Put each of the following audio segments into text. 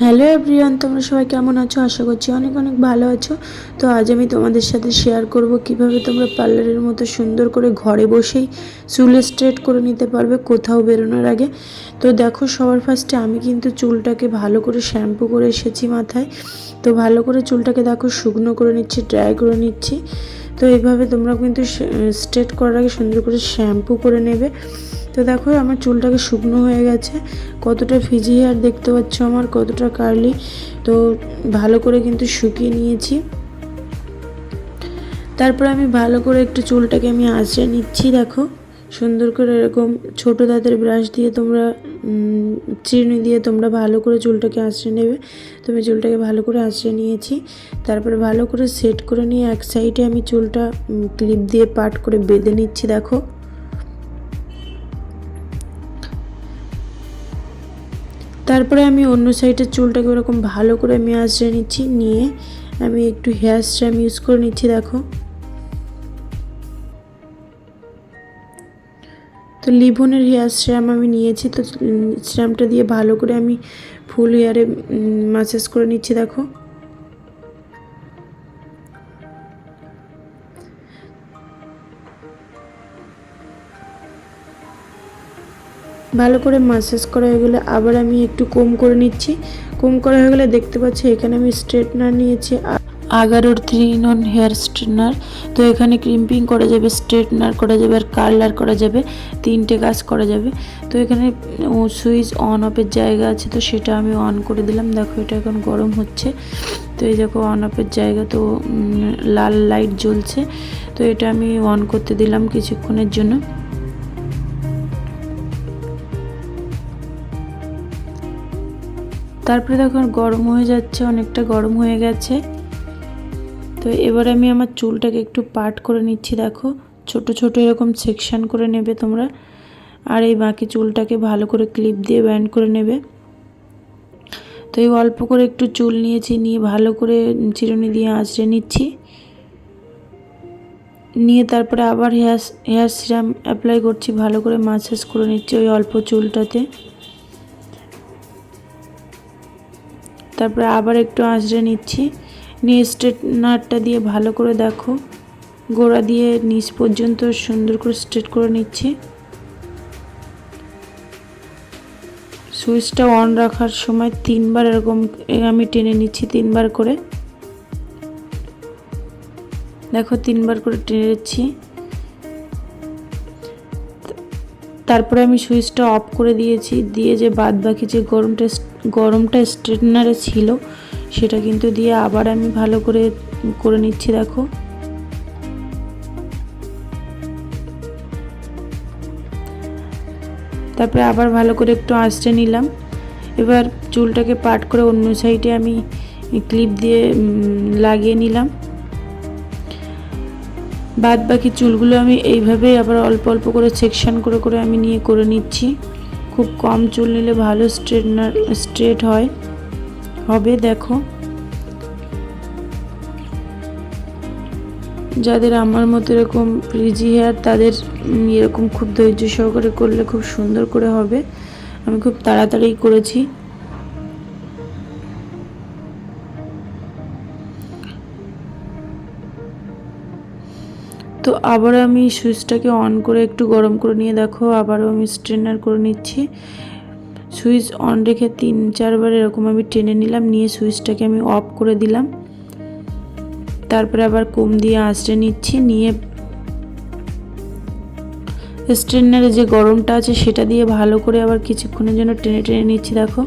Hello everyone তোমরা সবাই কেমন আছো? আশা করছি অনেক অনেক ভালো আছো। তো আজ আমি তোমাদের সাথে শেয়ার করব কীভাবে তোমরা পার্লারের মতো সুন্দর করে ঘরে বসেই চুল স্ট্রেট করে নিতে পারবে কোথাও বেরোনোর আগে। তো দেখো, সবার ফার্স্টে আমি কিন্তু চুলটাকে ভালো করে শ্যাম্পু করে এসেছি মাথায়। তো ভালো করে চুলটাকে দেখো, শুকনো করে নিচ্ছি ড্রাই করে নিচ্ছি। তো এইভাবে তোমরা কিন্তু স্ট্রেট করার আগে সুন্দর করে শ্যাম্পু করে নেবে। তো দেখো আমার চুলটাকে শুকনো হয়ে গেছে। কতটা ফিজি হেয়ার দেখতে পাচ্ছ আমার, কতটা কার্লি তো ভালো করে কিন্তু শুকিয়ে নিয়েছি। তারপর আমি ভালো করে একটু চুলটাকে আমি আঁচড়ে নিচ্ছি, দেখো। সুন্দর করে এরকম ছোট দাঁতের ব্রাশ দিয়ে তোমরা চিরুনি দিয়ে তোমরা ভালো করে চুলটাকে আঁচড়ে নেবে। তুমি চুলটাকে ভালো করে আঁচড়ে নিয়েছি। তারপরে ভালো করে সেট করে নিয়ে এক সাইডে আমি চুলটা ক্লিপ দিয়ে পাট করে বেঁধে নিচ্ছি, দেখো। তারপরে আমি অন্য সাইডের চুলটাকে ওরকম ভালো করে আমি আঁচড়ে নিচ্ছি, নিয়ে আমি একটু হেয়ার স্ট্রাম ইউজ করে নিচ্ছি, দেখো। তো লিভনের হেয়ার স্ট্রাম আমি নিয়েছি, তো স্ট্রামটা দিয়ে ভালো করে আমি ফুল হেয়ারে মাসাজ করে নিচ্ছি, দেখো। ভালো করে মাসাজ করা হয়ে গেলে আবার আমি একটু কম করে নিচ্ছি। কম করা হয়ে গেলে দেখতে পাচ্ছি এখানে আমি স্ট্রেটনার নিয়েছি আগারোর থ্রি নন হেয়ার স্ট্রেটনার। তো এখানে ক্রিম্পিং করা যাবে, স্ট্রেটনার করা যাবে আর কার্লার করা যাবে। তিনটে কাজ করা যাবে। তো এখানে সুইচ অন অফের জায়গা আছে, তো সেটা আমি অন করে দিলাম। দেখো এটা এখন গরম হচ্ছে। তো এই দেখো অন অফের জায়গা, তো লাল লাইট জ্বলছে। তো এটা আমি অন করতে দিলাম কিছুক্ষণের জন্য। তারপরে দেখো গরম হয়ে যাচ্ছে, অনেকটা গরম হয়ে গেছে। তো এবার আমি আমার চুলটাকে একটু পাট করে নিচ্ছি, দেখো। ছোট ছোট এরকম সেকশান করে নেবে তোমরা। আর এই বাকি চুলটাকে ভালো করে ক্লিপ দিয়ে ব্যান্ড করে নেবে। তো এই অল্প করে একটু চুল নিয়েছি, নিয়ে ভালো করে চিরুনি দিয়ে আঁচড়ে নিচ্ছি। নিয়ে তারপরে আবার হেয়ার হেয়ার সিরাম অ্যাপ্লাই করছি, ভালো করে মাসাজ করে নিচ্ছি ওই অল্প চুলটাতে। তারপরে আবার একটু আঁচড়ে নিচ্ছি। নিয়ে স্ট্রেটনারটা দিয়ে ভালো করে দেখো। গোড়া দিয়ে নিচ পর্যন্ত সুন্দর করে স্ট্রেট করে নিচ্ছি। সুইচটা অন রাখার সময় তিনবার এরকম আমি টেনে নিচ্ছি তিনবার করে। দেখো তিনবার করে টেনে নিচ্ছি। তারপরে আমি সুইচটা অফ করে দিয়েছি। দিয়ে যে বাদ বাকি যে গরমটা গরমটা স্ট্রেটনারে ছিল, সেটা কিন্তু দিয়ে আবার আমি ভালো করে করে নিচ্ছি, দেখো। তারপরে আবার ভালো করে একটু আঁচড়ে নিলাম। এবার চুলটাকে পাট করে অন্য সাইডে আমি ক্লিপ দিয়ে লাগিয়ে নিলাম। বাদ বাকি চুলগুলো আমি এইভাবেই আবার অল্প অল্প করে সেকশন করে করে আমি নিয়ে, করে নিচ্ছি। খুব কম চুল নিলে ভালো স্ট্রেটনার স্ট্রেট হয়। হবে, দেখো। যাদের আমার মতো এরকম ফ্রিজি হেয়ার তাদের এরকম খুব ধৈর্য সহকারে করলে খুব সুন্দর করে হবে। আমি খুব তাড়াতাড়ি করেছি। তো আবার আমি সুইচটাকে অন করে একটু গরম করে নিয়ে দেখো, আবারও আমি স্ট্রেনার করে নিচ্ছি। সুইচ অন রেখে তিন, চারবার এরকম আমি টেনে নিলাম, নিয়ে সুইচটাকে আমি অফ করে দিলাম। তারপরে আবার কম দিয়ে আঁচড়ে নিচ্ছি, নিয়ে স্ট্রেনারে যে গরমটা আছে সেটা দিয়ে ভালো করে আবার কিছুক্ষণের জন্য টেনে টেনে নিচ্ছি, দেখো।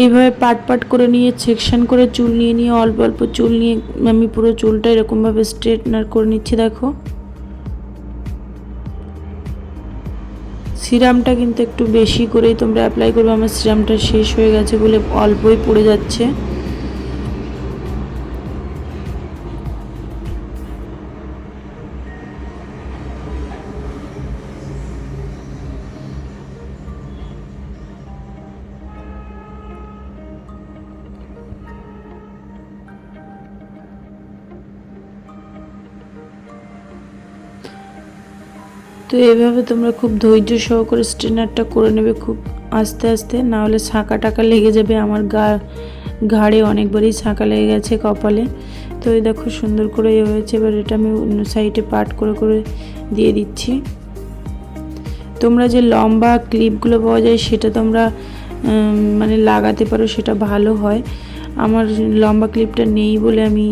এইভাবে পাট পাট করে নিয়ে, সেকশন করে চুল নিয়ে নিয়ে অল্প অল্প চুল নিয়ে আমি পুরো চুলটা এরকমভাবে স্ট্রেটনার করে নিচ্ছি, দেখো। সিরামটা কিন্তু একটু বেশি করেই তোমরা অ্যাপ্লাই করবে, আমার সিরামটা শেষ হয়ে গেছে বলে অল্পই পড়ে যাচ্ছে। তো এভাবে তোমরা খুব ধৈর্য সহকারে স্ট্রেনারটা করে নেবে খুব আস্তে আস্তে, না হলে ছাঁকা টাকা লেগে যাবে আমার গা, ঘাড়ে অনেকবারই ছাঁকা লেগে গেছে কপালে। তো এই দেখো সুন্দর করে এ হয়েছে, এবার এটা আমি অন্য সাইডে পাট করে করে দিয়ে দিচ্ছি। তোমরা যে লম্বা ক্লিপগুলো পাওয়া যায় সেটা তোমরা মানে লাগাতে পারো, সেটা ভালো হয়। আমার লম্বা ক্লিপটা নেই বলে আমি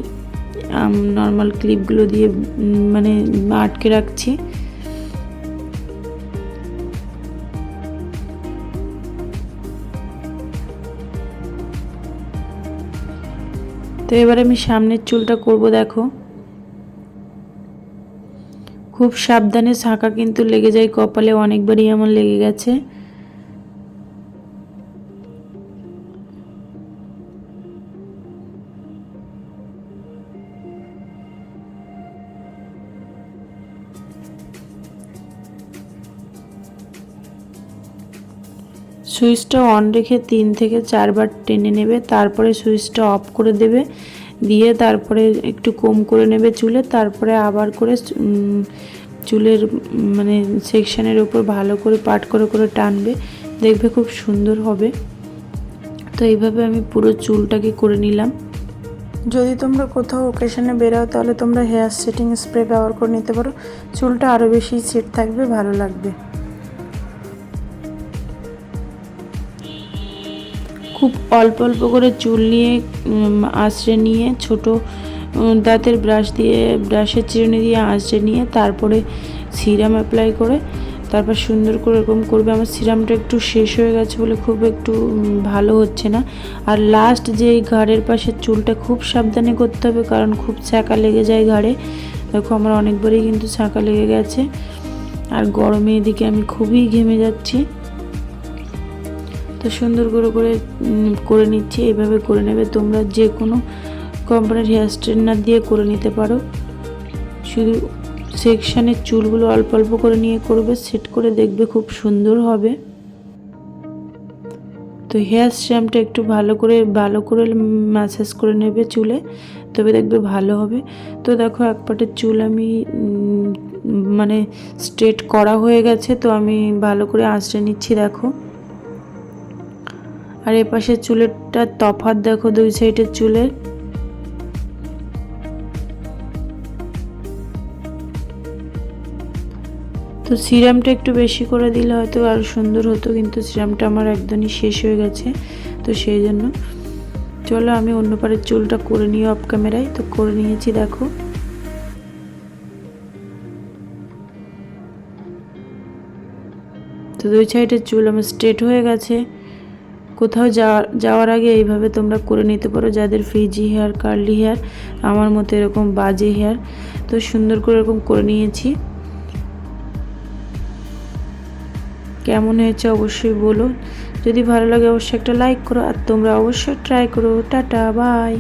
নর্মাল ক্লিপগুলো দিয়ে মানে আটকে রাখছি। তো এবার আমি সামনের চুলটা করব, দেখো। খুব সাবধানে শাঁকা কিন্তু লেগে যায়, কপালে অনেকবারই আমার লেগে গেছে। সুইচটা অন রেখে তিন থেকে চারবার টেনে নেবে, তারপরে সুইচটা অফ করে দেবে, দিয়ে তারপরে একটু কম করে নেবে চুলে, তারপরে আবার করে চুলের মানে সেকশানের উপর ভালো করে পাট করে করে টানবে, দেখবে খুব সুন্দর হবে। তো এইভাবে আমি পুরো চুলটাকে করে নিলাম। যদি তোমরা কোথাও ওকেশনে বেরাও, তাহলে তোমরা হেয়ার সেটিং স্প্রে ব্যবহার করে নিতে পারো। চুলটা আরও বেশি সেট থাকবে, ভালো লাগবে। খুব অল্প অল্প করে চুল নিয়ে আঁচড়ে নিয়ে, ছোট দাঁতের ব্রাশ দিয়ে, ব্রাশের চিরুনি দিয়ে আঁচড়ে নিয়ে, তারপরে সিরাম অ্যাপ্লাই করে, তারপর সুন্দর করে এরকম করবে। আমার সিরামটা একটু শেষ হয়ে গেছে বলে খুব একটু ভালো হচ্ছে না। আর লাস্ট যে ঘাড়ের পাশের চুলটা খুব সাবধানে করতে হবে, কারণ খুব ছাঁকা লেগে যায় ঘাড়ে। দেখো আমার অনেকবারই কিন্তু ছাঁকা লেগে গেছে। আর গরমে এদিকে আমি খুবই ঘেমে যাচ্ছি। তো সুন্দর করে করে করে নিচ্ছি এইভাবে করে নেবে, তোমরা যে কোনো কোম্পানির হেয়ার স্ট্রেটনার দিয়ে করে নিতে পারো। শুধু সেকশানের চুলগুলো অল্প অল্প করে নিয়ে করবে সেট করে দেখবে খুব সুন্দর হবে। তো হেয়ার শ্যাম্পটা একটু ভালো করে ভালো করে ম্যাসাজ করে নেবে চুলে, তবে দেখবে ভালো হবে। তো দেখো এক পাটের চুল আমি মানে স্ট্রেট করা হয়ে গেছে, তো আমি ভালো করে আঁচড়ে নিচ্ছি, দেখো। আর এ পাশের চুলেরটা তফাৎ দেখো, দুই সাইডের চুলের তো সিরামটা একটু বেশি করে দিলে হয়তো আরও সুন্দর হতো, কিন্তু সিরামটা আমার একদমই শেষ হয়ে গেছে, তো সেই জন্য। চলো আমি অন্য পারের চুলটা করে নিই অফ ক্যামেরায় তো করে নিয়েছি, দেখো। তো দুই সাইডের চুল আমার স্ট্রেট হয়ে গেছে। কোথাও যাওয়ার আগে এইভাবে তোমরা করে নিতে পারো যাদের ফ্রিজি হেয়ার, কার্লি হেয়ার, আমার মতো এরকম বাজে হেয়ার। তো সুন্দর করে এরকম করে নিয়েছি। কেমন হয়েছে অবশ্যই বলো। যদি ভালো লাগে অবশ্যই একটা লাইক করো আর তোমরা অবশ্যই ট্রাই করো। Tata bye